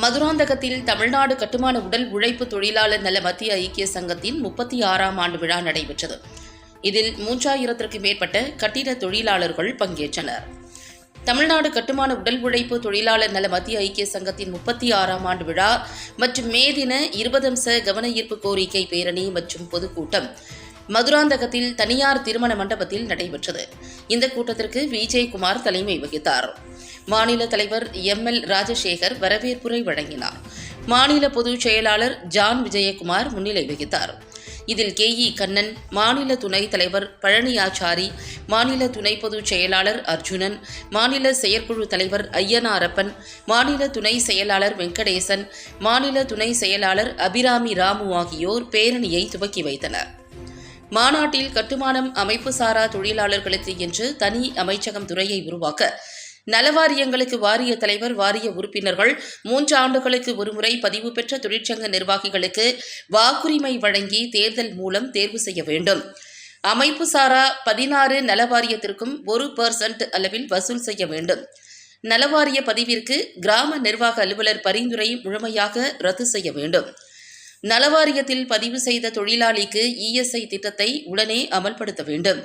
மதுராந்தகத்தில் தமிழ்நாடு கட்டுமான உடல் உழைப்பு தொழிலாளர் நல மத்திய ஐக்கிய சங்கத்தின் முப்பத்தி ஆறாம் ஆண்டு விழா நடைபெற்றது. இதில் மூன்றாயிரத்திற்கு மேற்பட்ட கட்டிட தொழிலாளர்கள் பங்கேற்றனர். தமிழ்நாடு கட்டுமான உடல் உழைப்பு தொழிலாளர் நல மத்திய ஐக்கிய சங்கத்தின் முப்பத்தி ஆறாம் ஆண்டு விழா மற்றும் மே தின இருபது அம்ச கவன ஈர்ப்பு கோரிக்கை பேரணி மற்றும் பொதுக்கூட்டம் மதுராந்தகத்தில் தனியார் திருமண மண்டபத்தில் நடைபெற்றது. இந்த கூட்டத்திற்கு விஜயகுமார் தலைமை வகித்தார். மாநில தலைவர் எம் எல் ராஜசேகர் வரவேற்புரை வழங்கினார். மாநில பொதுச் செயலாளர் ஜான் விஜயகுமார் முன்னிலை வகித்தார். இதில் கே இ கண்ணன் மாநில துணைத் தலைவர் பழனி ஆச்சாரி மாநில துணை பொதுச் செயலாளர் அர்ஜுனன் மாநில செயற்குழு தலைவர் ஐயனாரப்பன் மாநில துணை செயலாளர் வெங்கடேசன் மாநில துணை செயலாளர் அபிராமி ராமு ஆகியோர் பேரணியை துவக்கி வைத்தனர். மாநாட்டில் கட்டுமானம் அமைப்பு சாரா தொழிலாளர்களுக்கு என்று தனி அமைச்சகம் துறையை உருவாக்க நலவாரியங்களுக்கு வாரிய தலைவர் வாரிய உறுப்பினர்கள் மூன்று ஆண்டுகளுக்கு ஒருமுறை பதிவு பெற்ற தொழிற்சங்க நிர்வாகிகளுக்கு வாக்குரிமை வழங்கி தேர்தல் மூலம் தேர்வு செய்ய வேண்டும். அமைப்பு சாரா பதினாறு நலவாரியத்திற்கும் ஒரு பர்சன்ட் அளவில் வசூல் செய்ய வேண்டும். நலவாரிய பதிவிற்கு கிராம நிர்வாக அலுவலர் பரிந்துரை முழுமையாக ரத்து செய்ய வேண்டும். நலவாரியத்தில் பதிவு செய்த தொழிலாளிக்கு இஎஸ்ஐ திட்டத்தை உடனே அமல்படுத்த வேண்டும்.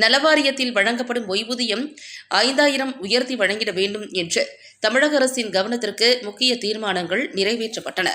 நலவாரியத்தில் வழங்கப்படும் ஓய்வூதியம் ஐந்தாயிரம் உயர்த்தி வழங்கிட வேண்டும் என்று தமிழக அரசின் கவனத்திற்கு முக்கிய தீர்மானங்கள் நிறைவேற்றப்பட்டன.